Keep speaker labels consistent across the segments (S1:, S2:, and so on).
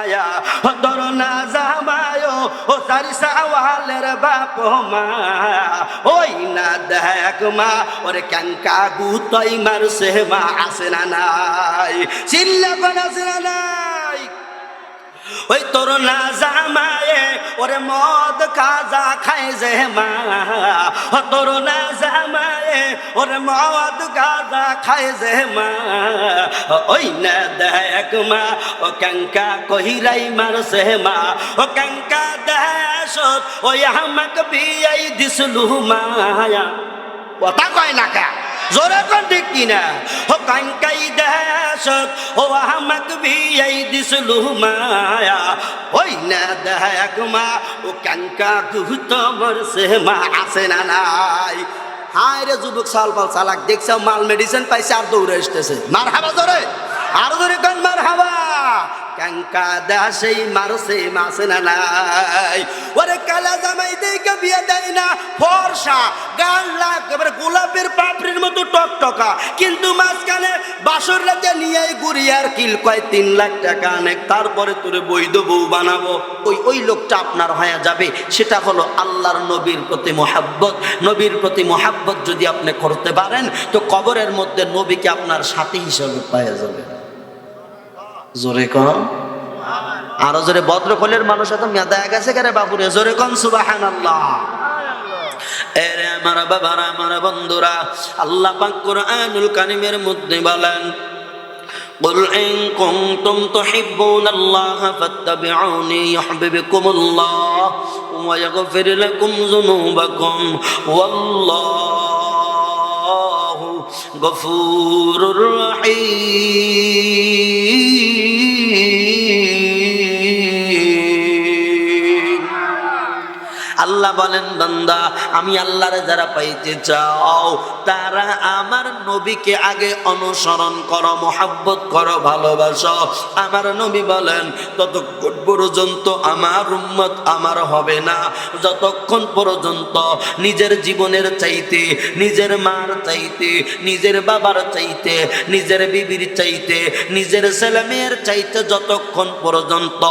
S1: মায়া ধরো না জামায়, ও সারি সাওয়ালের বাপ মা। ওই না দেখ মা, ওরে ক্যাঙ্কা গুতই মারছে, মা আসে না নাই। চিল্লা কোন আসে না ওই তোর না জামায়ে, ওরে মদ কাজা খায় যে মা। ও তোর না জামায়ে, ওরে মদ গাজা খায় যে মা। ওই না দেখ মা, ও কাঙ্কা কহিরাই মারছে মা। ও কাঙ্কা দেশ ওই আমাক বিয়াই দিসলু মায়া কথা কয় না কা? জোরে কোন ঠিক কিনা? ও কাঙ্কাই দেশত ও আমাক বিয়াই দিসলু মায়া। ওই না দেখ মা, ও কাঙ্কা গুহত মরছে মা আছে না নাই। হায় রে যুবক, সাল পাল চালাক, দেখছে মাল মেডিসিন পাইছে আর দৌড়ে আসতেছে। মার হাবা জোরে, আর জোরে কোন মার হাবা দাসেই মারছে মাসে না ওরে কালা জামাই দেখে বিয়ে দেয় না, ফর্সা, গাল লাগ এবারে গোলাপের পাপড়ির মতো টকটকা। কিন্তু মাঝখানে বাসর রাতে নিয়ে আর কিল কয়, তিন লাখ টাকা অনেক তারপরে তোরে বৈধ বউ বানাবো। ওই ওই লোকটা আপনার হয়ে যাবে, সেটা হলো আল্লাহর নবীর প্রতি মোহাব্বত। নবীর প্রতি মোহাব্বত যদি আপনি করতে পারেন, তো কবরের মধ্যে নবীকে আপনার সাথী হিসাবে পাওয়া যাবে। জোরে কন আরো জোরে ভদ্রকলের মানুষ এত মেদা গেছে কেরে বাবুরে জোরে কন সুবাহান আল্লাহ এরে আমার বাবারা আমার বন্ধুরা আল্লাহ পাক কোরআনুল কারিমের মধ্যে বলেন قل إن كنتم تحبون الله فاتبعوني يحببكم الله ويغفر لكم ذنوبكم والله গফুর আল্লাহ বলেন আমি আল্লাহরে যারা পাইতে চাও, তারা আমার নবীকে আগে অনুসরণ করো, মোহাব্বত করো, ভালোবাসো। আমার নবী বলেন, ততক্ষণ পর্যন্ত আমার উম্মত আমার হবে না। যতক্ষণ পর্যন্ত নিজের জীবনের চাইতে, নিজের মার চাইতে, নিজের বাবার চাইতে, নিজের বিবির চাইতে, নিজের ছেলে মেয়ের চাইতে যতক্ষণ পর্যন্ত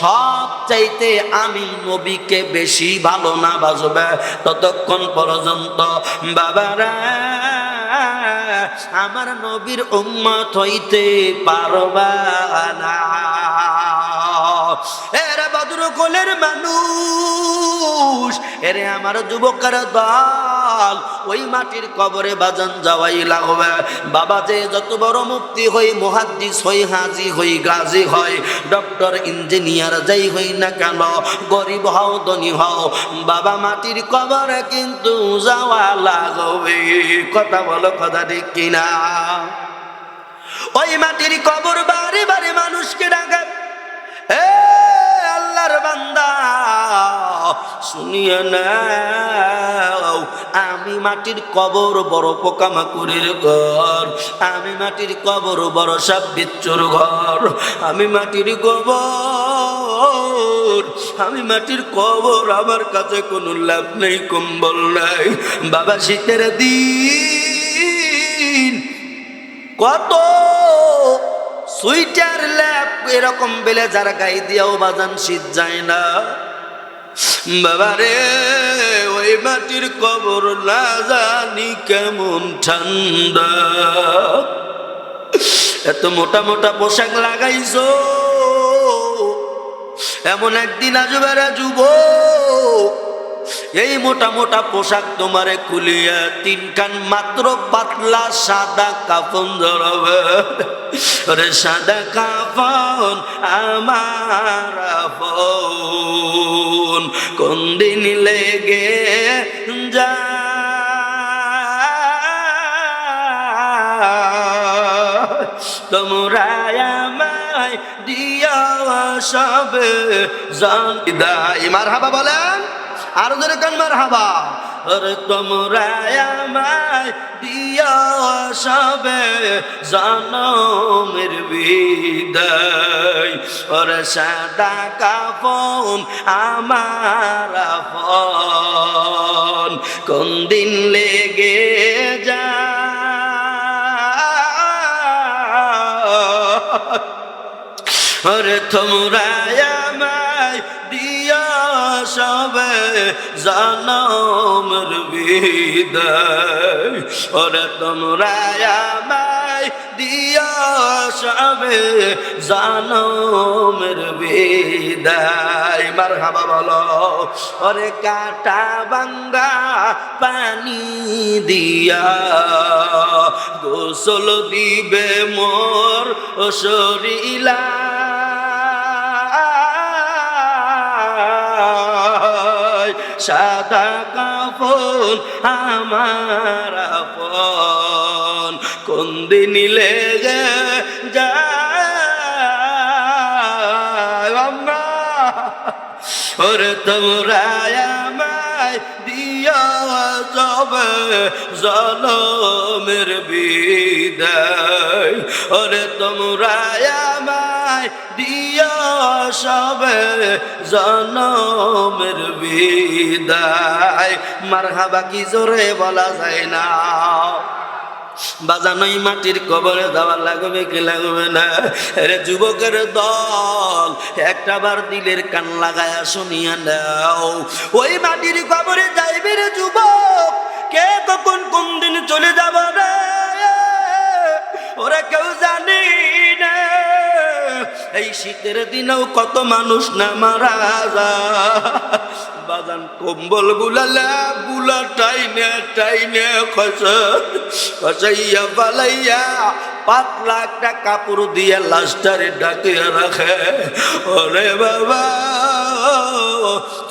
S1: সব চাইতে আমি নবীকে বেশি ভালো না বাজবে ততক্ষণ পর্যন্ত বাবারা আমার নবীর উম্মত হইতে পারবা না। এরা বদর কোলের মানুষ। এরে আমার যুবকের দল, ওই মাটির কবরে বাজান যাওয়াই লাগবে। বাবা যে যত বড় মুক্তি হই, মহাদ্দিস হই, হাজি হই, গাজী হয় ডক্টর, ইঞ্জিনিয়ার যাই হই না কেন, গরিব হও, ধনী হও, বাবা মাটির কবরে কিন্তু যাওয়া লাগবে। কথা বলো, কথা ঠিক কিনা? ওই মাটির কবর বারে বারে মানুষকে ডাকে। এ আল্লাহর বান্দা, শুনিয়ে নাও, আমি মাটির কবর বড় পোকামাকুরের ঘর, আমি মাটির কবর বড় সাপ বিচ্ছুর ঘর, আমি মাটির কবর, আমি মাটির কবর, আমার কাছে কোনো লাভ নেই, কম্বল নাই। বাবা, শীতের দিন কত সুইটার ল্যাপ এরকম বেলে যারা গাই দিয়াও বাজান শীত যায় না। বাবারে ওই মাটির কবর না জানি কেমন ঠান্ডা। এত মোটা মোটা পোশাক লাগাইছো। এমন একদিন আসবে রে যুবক এই মোটা মোটা পোশাক তোমারে খুলিয়া তিন কান মাত্র পাতলা সাদা কাফন ধরবে। রে সাদা কাফন, আমার ফোন কোন দিন লেগে যা তোমরা দিয়া সবে জান ইমার হাবা বলেন। আরও ধরে কান মার হাবা আরে তোমরা আমায় দিয়া সবে জনমের বিদায়। ওরে সাদা কাফন, আমার ফন কোন দিন লেগে যা ওরে তোমরা সবে জানমের বিদায়। ওরে তোমরা আমায় দিয়া সবে জানমের বিদায়। মার হাবা বলো, ওরে কাটা বাঙ্গা পানি দিয়া গোসল দিবে মোর শরীলা সাদা কাপন আমার আপন। কোন দিন লেগে যায় ওরে তোমরা আমায় দিয়া যাবে জলমের বিদায়। ওরে তোমরা আমায় দিয়া সবে জনমের বিদায়। মারহাবা কি জোরে বলা যায় না। বাজানোই মাটির কবরে দেওয়া লাগবে কি লাগবে না। রে যুবকের দল, একটা বার দিলের কান লাগায়া শুনিয়া নাও। ওই মাটির কবরে যাইবে রে যুবক, কে কখন কোন দিন চলে যাব রে? ওরা কেউ জানি এই শীতের দিনেও কত মানুষ না মারা বাজান কম্বলগুলা গুলা টাইনে টাইনে খসে খসাইয়া পালাইয়া পাতলা একটা কাপড় দিয়ে লাস্টারে ডাকিয়া রাখে। ওরে বাবা।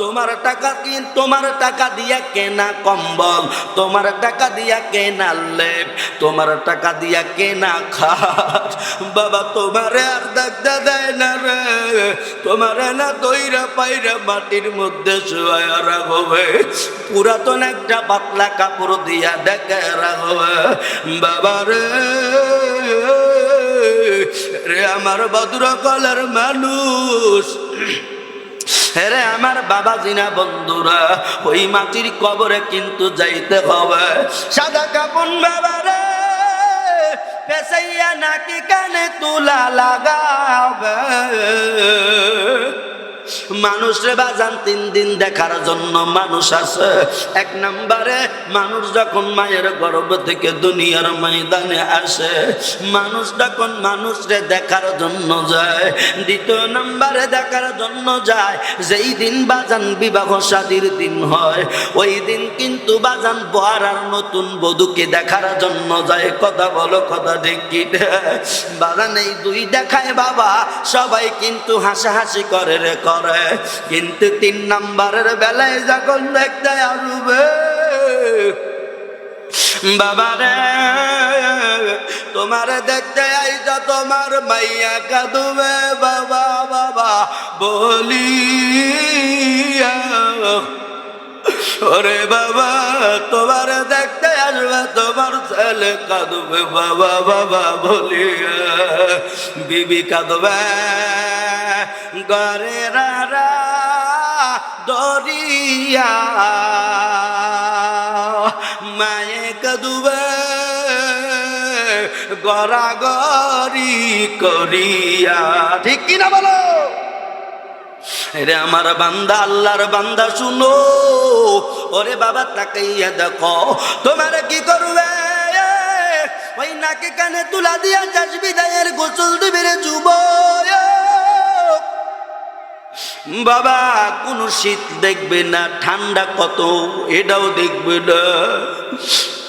S1: তোমার টাকা কিন তোমার টাকা দিয়া কেনা কম্বল, তোমার টাকা দিয়া কেনা লেপ, তোমার টাকা দিয়া কেনা খাট। বাবা, তোমার আর দেখতে দেয় না রে। তোমার না তৈরা পাইরা মাটির মধ্যে শুয়ে রাখবে। পুরাতন একটা পাতলা কাপড় দিয়া দেখে রাখবে। বাবা রে রে আমার কলের মানুষ। হেরে আমার বাবা জিনা বন্ধুরা, ওই মাটির কবরে কিন্তু যাইতে হবে। সাদা কাপন বাবা রে পেশাইয়া নাকি কানে তুলা লাগাবে? মানুষে বাজান, তিন দিন দেখার জন্য মানুষ আছে। এক নম্বরে, মানুষ যখন মায়ের গর্ভ থেকে দুনিয়ার ময়দানে আসে, মানুষ যখন মানুষরে দেখার জন্য যায়, দ্বিতীয় নম্বরে দেখার জন্য যায়, যেই দিন বাজান বিবাহ শাদীর দিন হয়, ওই দিন কিন্তু বাজান বর আর নতুন বধূকে দেখার জন্য যায়। কথা বলো, কথা ঠিক বাজান এই দুই দেখায় বাবা, সবাই কিন্তু হাসাহাসি করে রে করে। কিন্তু তিন নাম্বারের বেলায় যখন দেখতে আসবে বাবা রে তোমার দেখতে আইসা তোমার মাইয়া কাঁদবে, বাবা বাবা বলি ওরে বাবা, তোমার দেখতে আসবে, তোমার ছেলে কাঁদবে, বাবা বাবা, বলিয়া। বিবি কাঁদবে। গরে দরিয়া। মায়ে কাঁদবে, গড়াগড়ি করিয়া। ঠিক কিনা বলো? রে আমার বান্দা, আল্লাহর বান্দা, শুনো। ওরে বাবা, তাকাইয়া দেখো, তোমার কি করবে? ওই নাকে কানে তুলা দিয়া যাস বিদায়ের গোসল দিবে রে যুব বাবা, কোনো শীত দেখবে না, ঠান্ডা কত, এটাও দেখবে না।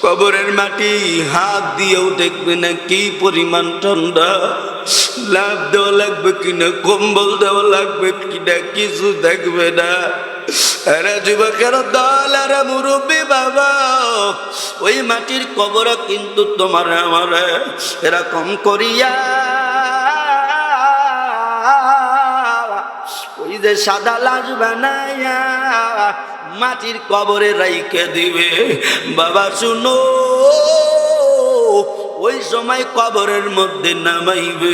S1: কবরের মাটি হাত দিয়েও দেখবে না, কি পরিমাণ ঠান্ডা। লাভ দেওয়া লাগবে কিনা কম্বল দেওয়া লাগবে কিনা কিছু দেখবে না। মুরব্বী বাবা, ওই মাটির কবর কিন্তু তোমার আমার, এরকম করিয়া যে সাদা লাশ বানাইয়া মাটির কবরে রাইকে দিবে। বাবা, শুনো, ওই সময় কবরের মধ্যে নামাইবে।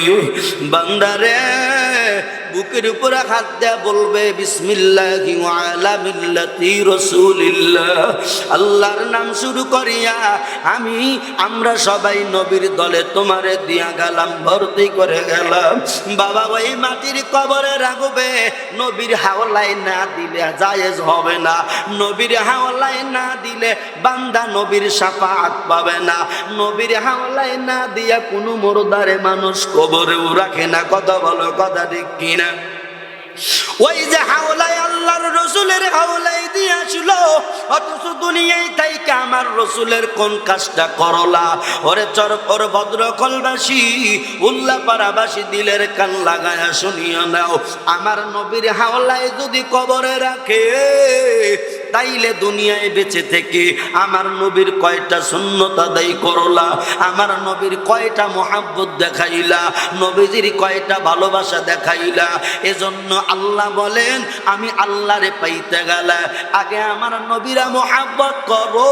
S1: বান্দারে বুকের উপরে হাত দেয়া বলবে, বিসমিল্লাহি আল্লাহর নাম শুরু করিয়া, আমি, আমরা সবাই নবীর দলে তোমারে দিয়া গেলাম, ভর্তি করে গেলাম। বাবা ওই মাটির কবরে রাখবে, নবীর হাওলায় না দিলে জায়েজ হবে না। নবীর হাওলায় না দিলে বান্দা নবীর সাফাত পাবে না। নবীর হাওলায় না দিয়া কোনো মোরদারে মানুষ কবরেও রাখে না। কথা বলো, কথা ঠিক কিনা ওই যে হাওলাই আল্লাহর রসুলের হাওলাই দিয়ে দিয়েছিল অথচ দুনিয়ায় তাইকে আমার রসুলের কোন কাজটা করলা? ওরে চরপর ভদ্র কলবাসি উল্লা পাড়াবাসী দিলের কান লাগায়া শুনিয়া নাও। আমার নবীর হাওলায় যদি কবরে রাখে তাইলে দুনিয়ায় বেঁচে থেকে আমার নবীর কয়টা শূন্যতা দায়ী করলা? আমার নবীর কয়টা মোহাব্বত দেখাইলা? নবীজির কয়টা ভালোবাসা দেখাইলা? এজন্য আল্লাহ বলেন, আমি আল্লাহরে পাইতে গেলা আগে আমার নবীরা মোহাব্বত করো।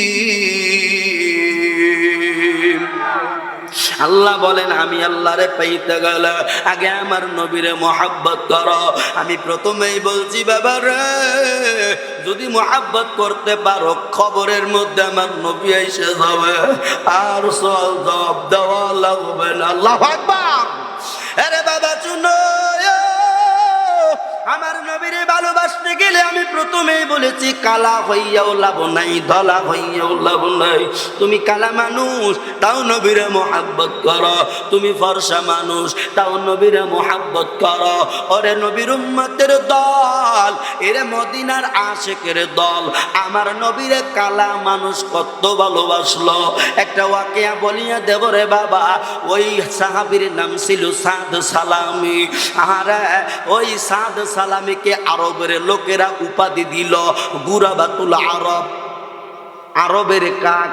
S1: আল্লাহ বলেন, আমি আল্লাহরে পাইতে গেল আগে আমার নবীরে মহাব্বত করো। আমি প্রথমেই বলছি, বাবা রে, যদি মহাব্বত করতে পারো, খবরের মধ্যে আমার নবী এসে যাবে। আর সব জবাব দেওয়া লাগবে না। আল্লাহ আরে বাবা চুনো আমার নবীরে ভালোবাসতে গেলে আমি প্রথমেই বলেছি, কালা হইয়াও লাভ নাই, ধলা হইয়াও লাভ নাই। তুমি কালা মানুষ, তাও নবীরে মোহাব্বত করো। তুমি ফর্সা মানুষ, তাও নবীরে মোহাব্বত করো। ওরে নবীর উম্মতের দল, এরে মদিনার আশেকের দল। আমার নবীরে কালা মানুষ কত ভালোবাসলো। একটা ওয়াকিয়া বলিয়া দেব রে বাবা, ওই সাহাবীর নাম ছিল সাদ সালামি। আরে ওই সাদ সালামিকে আরবের লোকেরা উপাধি দিল গুরাবাতুল আরব। আরবের কাক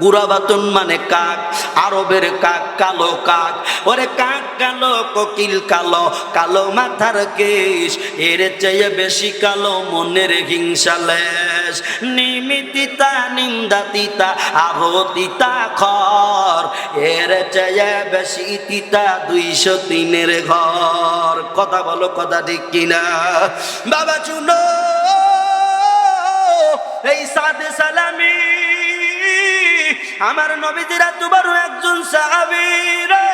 S1: গুরাবাতুন মানে কাক, আরবের কাক, কালো কাক। ওরে কাক কালো, কোকিল কালো কালো মাথার কেশ, এর চেয়ে বেশি কালো মনের হিংসালেশ নিমিতিতা নিন্দা তিতা আরও তিতা খর, এর চেয়ে বেশি তিতা দুইশো তিনের ঘর। কথা বলো, কথা ঠিক কিনা? বাবা চুনো এই সাদে সালামি আমার নবীজিরা তোমারও একজন সাহাবী রে।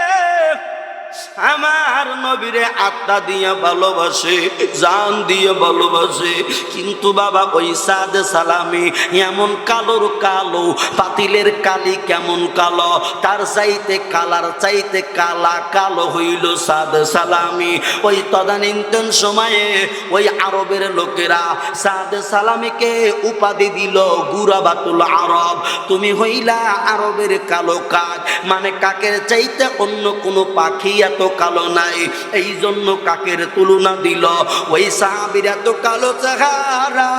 S1: আমার নবীরে আত্মা দিয়ে ভালোবাসে, জান দিয়ে ভালোবাসে। কিন্তু বাবা, ওই সাদ সালামি এমন কালোর কালো, পাতিলের কালি কেমন কালো, তার চাইতে কালার চাইতে কালা কালো হইল সাদ সালামি। ওই তদানীন্তন সময়ে ওই আরবের লোকেরা সাদ সালামিকে উপাধি দিল গুরাবাতুল আরব। তুমি হইলা আরবের কালো কাক মানে কাকের চাইতে অন্য কোনো পাখি এত কালো নাই এই জন্য কাকের তুলনা দিল। ওই সাহাবির এত কালো চেহারা।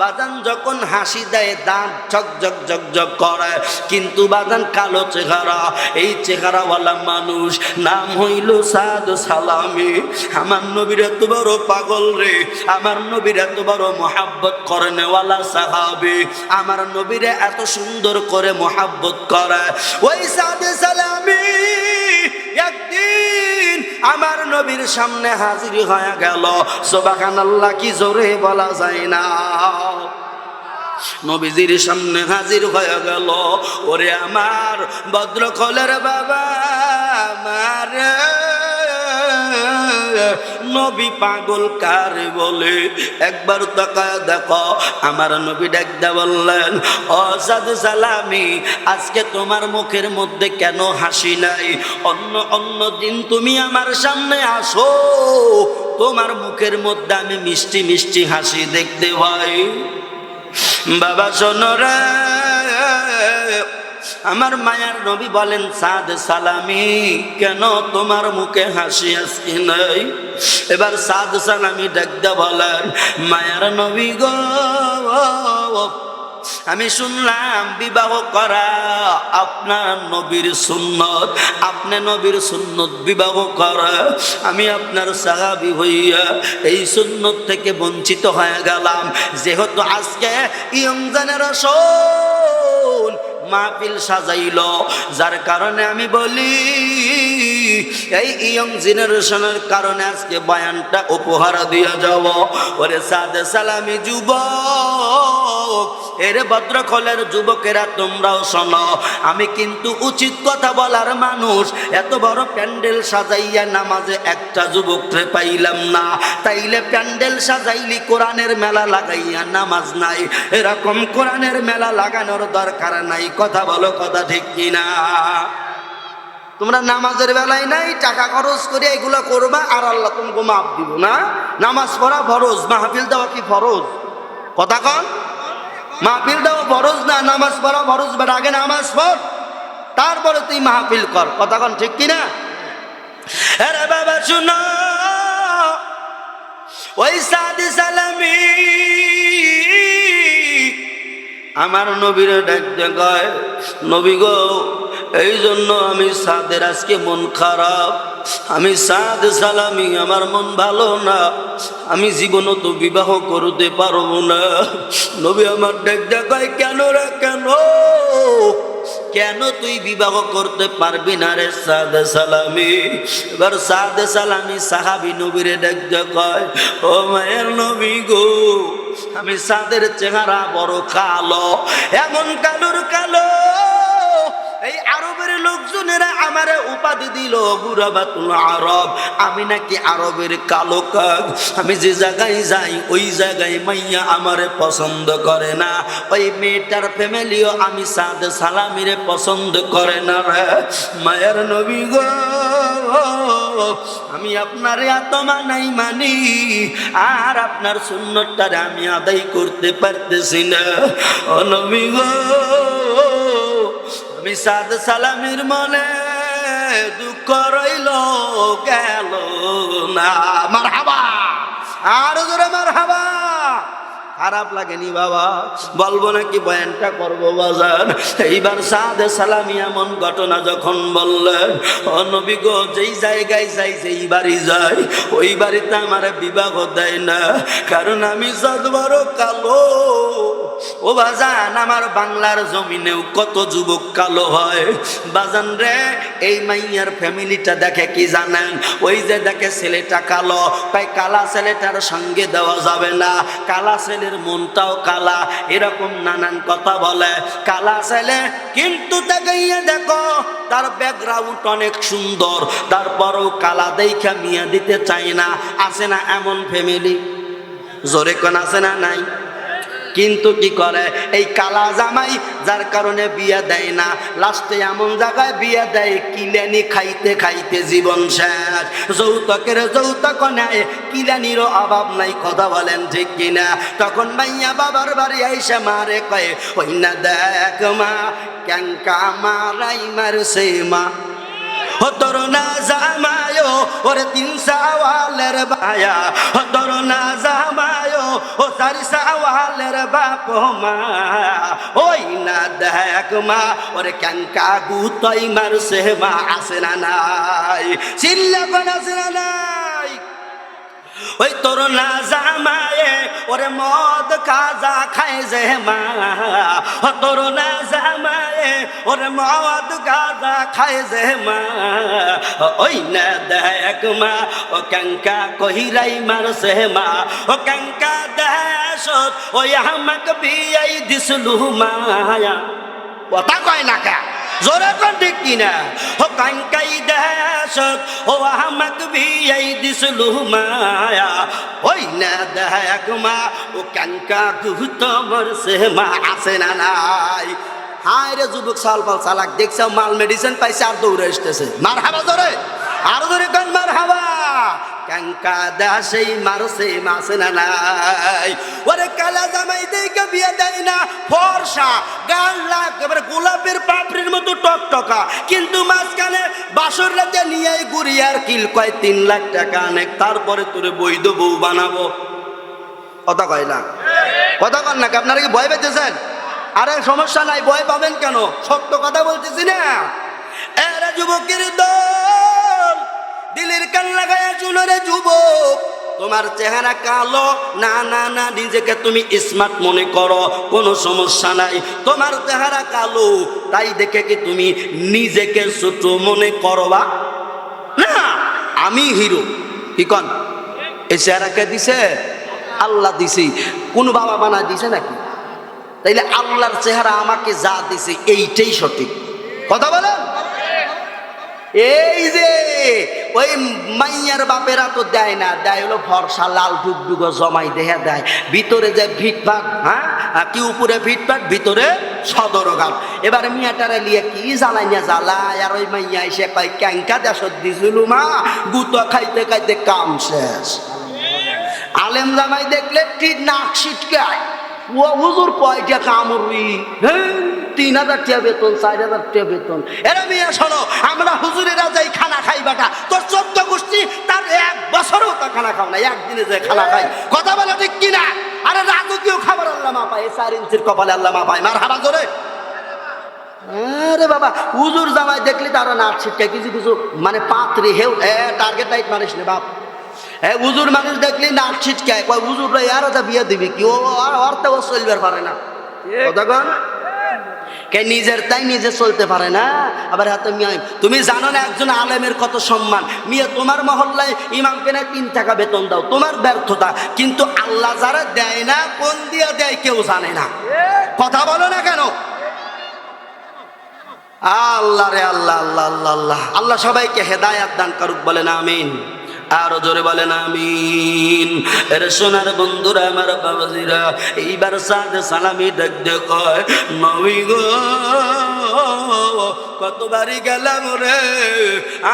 S1: বাজান যখন হাসি দেয়, দাঁত ঝক ঝক ঝক ঝক করে, কিন্তু বাজান কালো চেহারা। এই চেহারাওয়ালা মানুষ নাম হইল সাদ সালামি। আমার নবীর এত বড় পাগল রে, আমার নবীর এত বড় মোহাব্বত করে নেওয়ালা সাহাবি। আমার নবীরে এত সুন্দর করে মোহাব্বত করে। ওই সাদে সালামি আমার নবীর সামনে হাজির হয়ে গেল। সোবাখান আল্লাহ কি জোরে বলা যায় না। নবীজির সামনে হাজির হয়ে গেল। ওরে আমার ভদ্রকলের বাবা, আমার নবী পাগল কারে বলে? একবার তাকায় দেখো, আমার নবী ডাকদা বললেন অসাদ সালামি, আজকে তোমার মুখের মধ্যে কেন হাসি নাই? অন্য অন্য দিন তুমি আমার সামনে আসো। তোমার মুখের মধ্যে আমি মিষ্টি মিষ্টি হাসি দেখতে পাই। বাবা শোনরা আমার মায়ার নবী বলেন, সাদ সালামি, কেন তোমার মুখে হাসি হাসি নাই? এবার সাদ সালামি ডাকতে বলেন, মায়ার নবী গো, আমি শুনলাম বিবাহ করা আপনার নবীর সুন্নত, আপনি নবীর সুন্নত বিবাহ করা। আমি আপনার সাহাবি হইয়া এই সুন্নত থেকে বঞ্চিত হয়ে গেলাম। যেহেতু আজকে ইয়ং জেনারেশন মাহফিল সাজাইল। যার কারণে আমি বলি, এই ইয়ং জেনারেশনের কারণে আজকে বায়ানটা উপহার দিয়ে যাব। ওরে সাদে সালামি যুবক, এরে ভদ্রকলের যুবকেরা তোমরাও শোনো। আমি কিন্তু উচিত কথা বলার মানুষ। এত বড় প্যান্ডেল সাজাইয়া নামাজে একটা যুবকরে পাইলাম না। তাইলে প্যান্ডেল সাজাইলি কোরআনের মেলা লাগাইয়া নামাজ নাই। এরকম কোরআনের মেলা লাগানোর দরকার নাই। কথা বলো কথা ঠিক কিনা? তোমরা নামাজের বেলায় নাই, টাকা খরচ করে এগুলো করবা, আর আল্লাহ তোমাকে মাপ দিব না। নামাজ পড়া ফরজ, মাহফিল দেওয়া কি ফরজ? কথা কন। মাহফিল দেওয়া ফরজ না, নামাজ পড়া ফরজ? বাট, আগে নামাজ পড়, তারপরে তুই মাহফিল কর। কথা কন ঠিক কিনা? আরে বাবা, শুনো। ওই সাদি সালামি আমার নবীর ডাকতে কয় নবী গো এই জন্য আমি সাদের আজকে মন খারাপ। আমি সাদ সালামি, আমার মন ভালো না। আমি জীবনও তো বিবাহ করতে পারব না। নবী আমার ডাকতে কয় কেন রে, কেন? কেন তুই বিবাহ করতে পারবি না রে সাদ সালামি? এবার সাদ সালামি সাহাবি নবীরে ডাকতে কয় ও মায়ের নবী গো আমি সাদের চেহারা বড় কালো এমন কালোর কালো। এই আরবের লোকজনেরা আমারে উপাধি দিল গুরাবাতুল আরব, আমি নাকি আরবের কালো কাক। আমি যে জায়গায় যাই, ওই জায়গায় মাইয়া আমারে পছন্দ করে না। ওই মেয়েটার ফ্যামিলিও আমি সাদ সালামিরে পছন্দ করে না রে। মায়ের নবী গো, আমি আপনার এত মানাই মানি, আর আপনার সুন্নতটারে আমি আদায় করতে পারতেছি না। ও নবী গো সাদ সালামির মনে দুঃখ রইল, গেল না। মার হাবা জোরে মার হাবা খারাপ লাগেনি বাবা, বলব নাকি বয়ানটা করব বাজার? এইবার সাদে সালামি এমন ঘটনা যখন বললেন অনবিগ যেই জায়গায় যাই, যেই বাড়ি যাই, ওই বাড়িতে আমার বিবাহ দেয় না। কারণ আমি সাদ বড় কালো ও বাজান, আমার বাংলার জমিনেও কত যুবক কালো হয়। বাজান রে, এই মাইয়ার ফ্যামিলিটা দেখে কি জানেন? ওই যে দেখে ছেলেটা কালো, তাই কালা ছেলেটার সঙ্গে দেওয়া যাবে না। কালা ছেলের মনটাও কালা, এরকম নানান কথা বলে। কালা ছেলে কিন্তু তাকাইয়া দেখো, তার ব্যাকগ্রাউন্ড অনেক সুন্দর, তারপরও কালা দেখা মিয়া দিতে চায় না। আছে না এমন ফ্যামিলি? জোরে কোন আছে না নাই? কিন্তু কি করে? এই কালা জামাই যার কারণে বিয়ে দেয় না। লাস্টে এমন জায়গায় বিয়ে দেয়, কিলানি খাইতে খাইতে জীবন শেষ। যৌতুকের যৌতুক নেয়, কিলানিরও অভাব নাই, কথা বলেন ঠিক কিনা? তখন মাইয়া বাবার বাড়ি আইসে মারে কয়ে, ওই না দেখ মা ক্যাঙ্কা মারাই মারছে মা। ও তোর না জামায়ো, ওরে তিন সাওয়ালের বায়া। হতর তোর না জামায়ো, ও চারি সাওয়ালের বাপ মা। ওই না দেখ মা, ওরে ক্যাঙ্কা গুতই মারছে মা, আসে না নাই। চিল্লা কোন আসে না নাই। ওই তোর না জামায়ে, ওরে মদ কাজা খায় যে মা। তোর না জামায়ে, ওরে মদ গাজা খায় যে মা। ওই না দেখ মা, ও কাঙ্কা কহিরাই মারছে মা। ও কাঙ্কা দেশ ওই আমাক বিয়াই দিসলু মায়া কথা কয় না কা? জোরে কোন কিনা? ও কাঙ্কাই দেশত ও আমাক বিয়াই দিসলু মায়া। ওই না দেখ মা, ও কাঙ্কা গুহত মরছে মা আছে না নাই। হায় রে যুবক সাল পাল চালাক দেখছে মাল মেডিসিন পাইছে আর দৌড়ে আসতেছে। মার হাবা ধরে আর কোন মার হাবা কাঙ্কা দাসেই মারছে মাসে না নাই। ওরে কালা জামাই দেখে বিয়ে দেয় না, ফর্সা গাল লাগ এবারে গোলাপের পাপড়ির মতো টকটকা। কিন্তু মাঝখানে বাসর রাতে নিয়ে আর কিল কয়, তিন লাখ টাকা অনেক তারপরে তোরে বৈধ বউ বানাবো। কথা কয় না? কথা কন নাকি আপনারা কি ভয় পেতেছেন? আরে সমস্যা নাই, ভয় পাবেন কেন? সত্য কথা বলতেছি না। এরা যুবকের দল দিলের কান লাগায়া চুলো রে যুবক, তোমার চেহারা কালো। না না না, নিজেকে তুমি স্মার্ট মনে করো, কোনো সমস্যা নাই। তোমার চেহারা কালো, তাই দেখে কি তুমি নিজেকে ছোট মনে করবা না, আমি হিরো। কি কন? এই চেহারা কে দিছে? আল্লাহ দিছি। কোন বাবা বানা দিছে নাকি? তাইলে আল্লাহর চেহারা আমাকে যা দিছে, এইটাই সঠিক। কথা বলেন? এই যে, ওই মাইয়ার বাপেরা তো দেয় না, দেয় হলো ফর্সা লাল ডুগডুগো জমাই দেহে দেয়। ভিতরে যে ভিটভাট হ্যাঁ? কি উপরে ভিটভাট ভিতরে সদরগাম এবার মিয়াটারে লিয়ে কি জ্বালাই না জ্বালায় আর ওই মাইয়া এসে কয় ক্যাঙ্কা দেশ দিছিল মা গুতো খাইতে খাইতে কাম শেষ। আলেম জামাই দেখলে ঠিক নাক ছিটকায় ও হুজুর কয়টা কামড়ি হ্যাঁ তিন হাজার টাকা বেতন চার হাজার টাকা বেতন। এরা মিয়া শোনো আমরা হুজুরেরা যাই খানা খাই বাটা। তোর চোদ্দ গোষ্ঠী তার এক বছরও তা খানা খাও না একদিনে যে খানা খাই কথা বলে ঠিক কিনা? আরে রাজকীয় খাবার আল্লাহ মা পায় চার ইঞ্চির কপালে আল্লাহ মা পায়। মার হারা জোরে। আরে বাবা হুজুর জামাই দেখলি তারা নাচ ছিটকায় কিছু কিছু মানে পাত্রি হেউ এ টার্গেট লাইট মারিস নে বাপ। হ্যাঁ উজুর মানুষ দেখলি নাচ ছিটকায়। কয় উজুর আর একটা বিয়ে দিবি কি? ও আর তো চলবার পারে না। কতক্ষণ কে নিজের তাই নিজে চলতে পারে না। আবার এত মিয়া তুমি জানো না একজন আলেমের কত সম্মান? মিয়া তোমার মহল্লায় ইমামকে না তিন টাকা বেতন দাও। তোমার ব্যর্থতা। কিন্তু আল্লাহ যারা দেয় না কোন দিয়া দেয় কেউ জানে না। কথা বলো না কেন? আল্লাহ রে আল্লাহ আল্লাহ আল্লাহ আল্লাহ। আল্লাহ সবাইকে হেদায়াত দান করুক বলেন আমিন। আরও জোরে বলেন, আমিন। এর সোনার বন্ধুরা, আমার বাবাজিরা, এইবার সাদ সালামি দেখ কয় নবী গো, কতবারই গেলাম রে,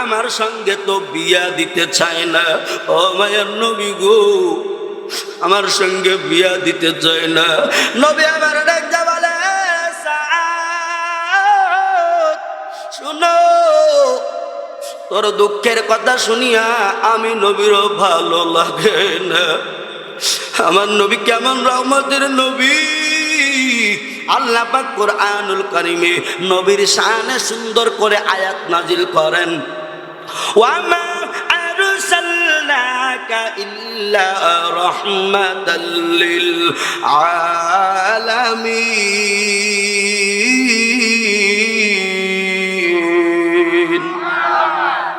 S1: আমার সঙ্গে তো বিয়া দিতে চায় না। ও মায়ের নবী গো, আমার সঙ্গে বিয়া দিতে চায় না। নবী আমার ডাক তোর দুঃখের কথা শুনিয়া আমি নবীরও ভালো লাগে না। আমার নবী কেমন রহমতের নবী? আল্লাহ পাক কোরআনুল কারিমে নবীর শানে সুন্দর করে আয়াত নাজিল করেন। ওয়ামা আরসালনাকা ইল্লা রাহমাতাল লিল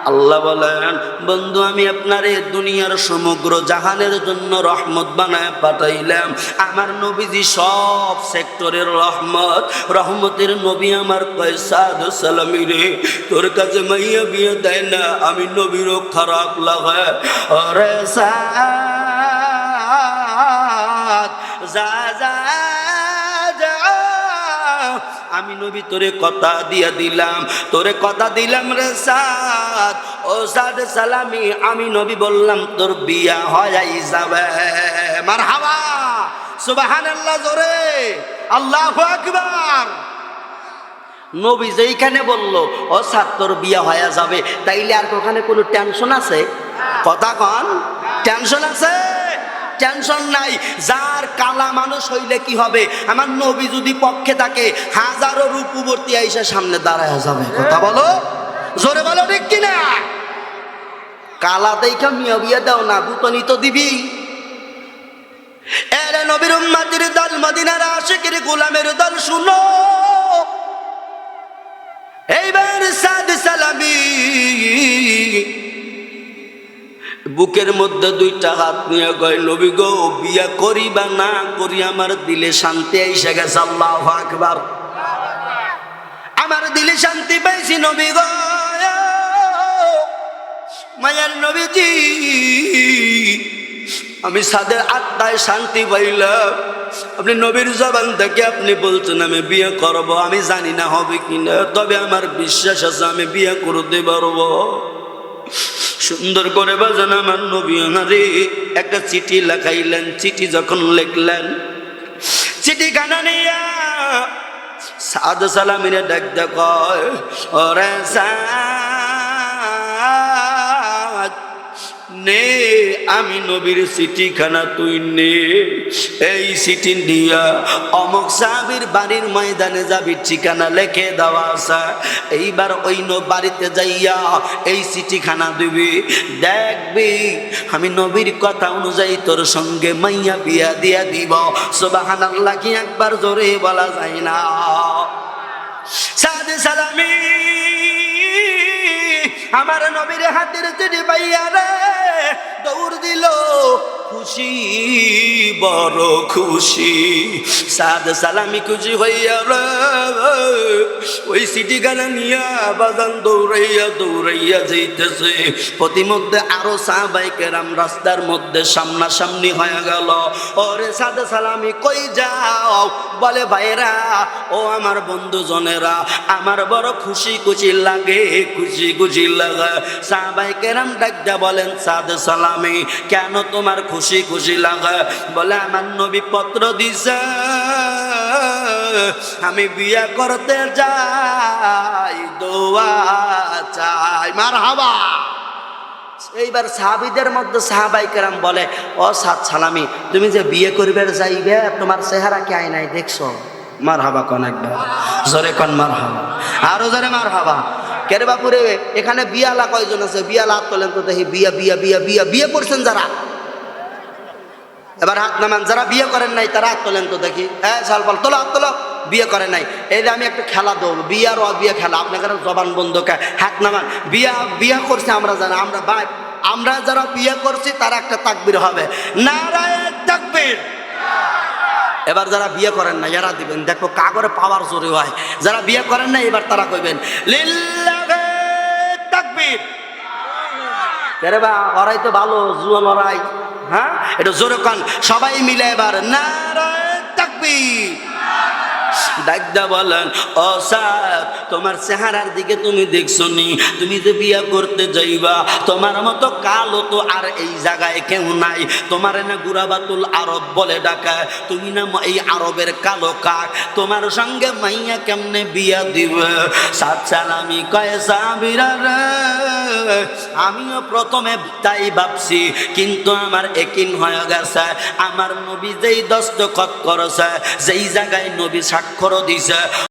S1: আল্লাহ বলেন, বন্ধু, আমি আপনার এই দুনিয়ার সমগ্র জাহানের জন্য রহমত বানায় পাঠাইলাম। আমার নবীজি সব সেক্টরের রহমত, রহমতের নবী আমার কয়সাদ সালামি রে। তোর কাছে মাইয়া বিয়ে দেয় না, আমি নবীরও খারাপ লাগে। অরে যা যা যা আমি নবী, তোরে কথা দিয়া দিলাম। তোরে কথা দিলাম রে সাদ। ও সাদ, সালামি, আমি নবী বললাম, তোর বিয়া হয়াই যাবে। মার হাওয়া সুবাহান আল্লাহ জোরে। আল্লাহ আকবার। নবী যেইখানে বলল, ও সাদ, তোর বিয়া হয়ে যাবে। তাইলে আর ওখানে কোনো টেনশন আছে? কথা কন। টেনশন আছে? টেনশন নাই, যার কালা মানুষ হইলে কি হবে? আমার নবী যদি পক্ষে থাকে, হাজারো রূপবর্তী আইসা সামনে দাঁড়ায় যাবে। কথা বলো? জোরে বলো ঠিক কিনা? কালা দেখা মিয়া বিয়ে দাও না, বুতনি তো দিবি। এরে নবীর উম্মাতির দল, মদিনার আশিকের গোলামের দল, শুনো। এইবার সাদ সালামি। বুকের মধ্যে দুইটা হাত নিয়ে গয় নবী গো, বিয়া করি বা না করি আমার দিলে শান্তি এসে গেছে, আল্লাহ আকবার। আমার দিলে শান্তি পাইছি নবী গো মায়ার নবীজি, আমি সাদের আত্মায় শান্তি পাইলাম। আপনি নবীর জবান থেকে আপনি বলছেন, আমি বিয়ে করব, আমি জানি না হবে কিনা, তবে আমার বিশ্বাস আছে, আমি বিয়ে করতে পারব। সুন্দর করে বাজান আমার নবী আমারে একটা চিঠি লেখাইলেন। চিঠি যখন লিখলেন চিঠি কানা নিয়া সাদ সালামের ডাক দেখ নে আমি নবীর চিঠিখানা তুই নে। এই চিঠি দিয়া অমক সাহাবির বাড়ির ময়দানে যাবি, ঠিকানা লেখে দেওয়া আছে এইবার ওই বাড়িতে যাইয়া এই চিঠিখানা দিবি। দেখবি, আমি নবীর কথা অনুযায়ী তোর সঙ্গে মাইয়া বিয়া দিয়া দিব। সোবাহান কি একবার জোরে বলা যায় না। সাদে সালামি, আমার নবীর হাতের চিঠি পাইয়া রে দৌড় দিল, খুশি, বড় খুশি। সাদ সালামি খুশি হইয়া ওই সিটি গানা নিয়া বাজান দৌড়াইয়া দৌড়াইয়া যাইতেছে। প্রতিমধ্যে আরও সাহবাইকেরাম রাস্তার মধ্যে সামনাসামনি হয়ে গেল। ওরে সাদে সালামি কই যাও? বলে ভাইরা ও আমার বন্ধু জনেরা আমার বড় খুশি খুশি লাগে, খুশি খুশি লাগে। সাহাবাই কেরাম ডাকটা বলেন, সাদ সালামি কেন তোমার খুশি খুশি লাগে? বলে, আমার নবী পত্র দিছে, আমি বিয়া করতে যাই, দোয়া চাই। মার হাবা এইবার সাহাবিদের মধ্যে সাহাবাই কেরাম বলে, ও সাদ সালামি, তুমি যে বিয়ে করবে যাইবে, তোমার চেহারা কে আয় নাই দেখছ? মার হাবা কন একবার। জোরে কন মার হাবা আরও জোরে মার হাবা কেরে বাপুরে, এখানে বিয়ালা কয়জন আছে? বিয়ালা হাত তোলেন তো দেখি, বিয়া বিয়া বিয়া বিয়া, বিয়ে করছেন যারা? এবার হাত নামান, যারা বিয়ে করেন নাই, তারা হাত তোলেন তো দেখি। হ্যাঁ সালপাল তোলো, হাত তোলো, বিয়ে করে নাই। এই যে আমি একটা খেলা দেবো বিয়ে আর অবিয়ে খেলা আপনাদের জবান বন্ধুকে হাত নামান, বিয়া বিয়া করছে আমরা জানা আমরা বা আমরা যারা বিয়ে করছি, তারা একটা তাকবির হবে। নারায় তাকবির! এবার যারা বিয়ে করেন না এরা দিবেন। দেখো, কাগরে পাওয়ার জোরে হয়। যারা বিয়ে করেন না এবার তারা কইবেন লিল্লাহে কেরে বা, ওরাই তো ভালো, জুয়ান ওরাই। হ্যাঁ? এটা জোরে কান। সবাই মিলে এবার নারায় তাকবীর। ডাকদা বলেন, ও স্যার তোমার চেহারার দিকে তুমি দেখছ নি তুমি যে বিয়া করতে যাইবা, তোমার মতো কালো তো আর এই জায়গায় কেউ নাই। তোমার না গুরাবাতুল আরব বলে ডাকায় তুমি না এই আরবের কালো কাক। তোমার সঙ্গে মাইয়া কেমনে বিয়া দিবে? সাত সালামি কয়, সাবিরা আমিও প্রথমে তাই ভাবছি, কিন্তু আমার একিন হয়ে গেছে। আমার নবী যেই দস্তখত করেছে, যেই জায়গায় নবী স্বাক্ষর দিছে।